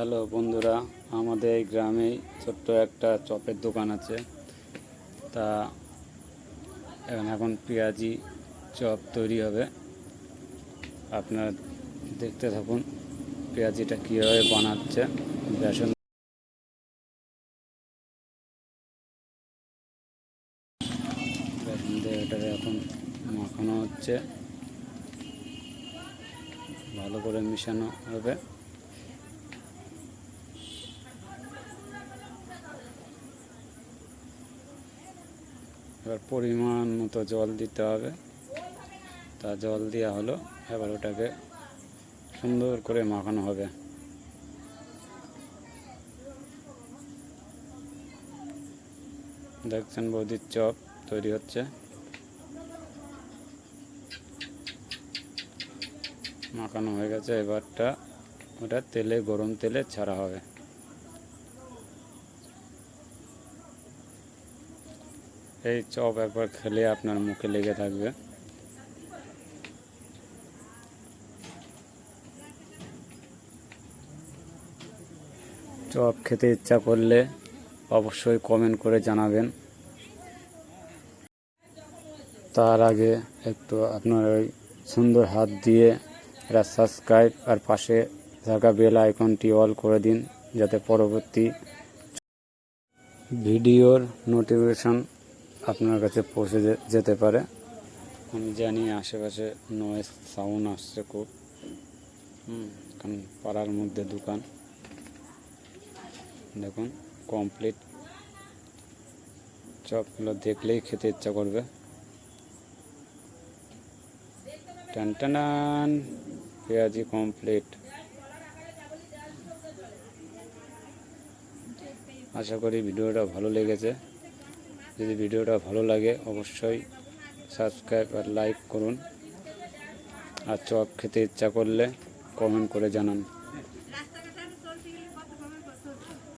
Hello বন্ধুরা, আমাদের এই গ্রামেই ছোট্ট একটা চপের দোকান আছে। তা এখন এখন পেঁয়াজি চপ তৈরি হবে। আপনারা দেখতে থাকুন পেঁয়াজিটা কীভাবে বানাচ্ছে বেসন বেসন দিয়ে এটাকে এখন মাখানো হচ্ছে। ভালো করে মিশানো হবে। এবার পরিমাণ মতো জল দিতে হবে। তা জল দেওয়া হলো। এবার ওটাকে সুন্দর করে মাখানো হবে। দেখছেন বৌদির চপ তৈরি হচ্ছে। মাখানো হয়ে গেছে। এবারটা ওটা তেলে, গরম তেলে ছাড়া হবে। এই চপ একবার খেলে আপনার মুখে লেগে থাকবে। চপ খেতে ইচ্ছা করলে অবশ্যই কমেন্ট করে জানাবেন। তার আগে একটু আপনার ওই সুন্দর হাত দিয়ে এটা সাবস্ক্রাইব আর পাশে থাকা বেল আইকনটি অল করে দিন, যাতে পরবর্তী ভিডিওর নোটিফিকেশন আপনার কাছে পৌঁছে যেতে পারে? আমি জানি আশেপাশে নয়েজ সাউন্ড আসছে খুব। হুম, কারণ পাড়ার মধ্যে দোকান। দেখুন কমপ্লিট চপগুলো দেখলেই খেতে ইচ্ছা করবে। টান টানান পেঁয়াজি কমপ্লিট আশা করি ভিডিওটা ভালো লেগেছে। যদি ভিডিওটা ভালো লাগে, অবশ্যই সাবস্ক্রাইব আর লাইক করুন। আর চক খেতে ইচ্ছা করলে কমেন্ট করে জানান।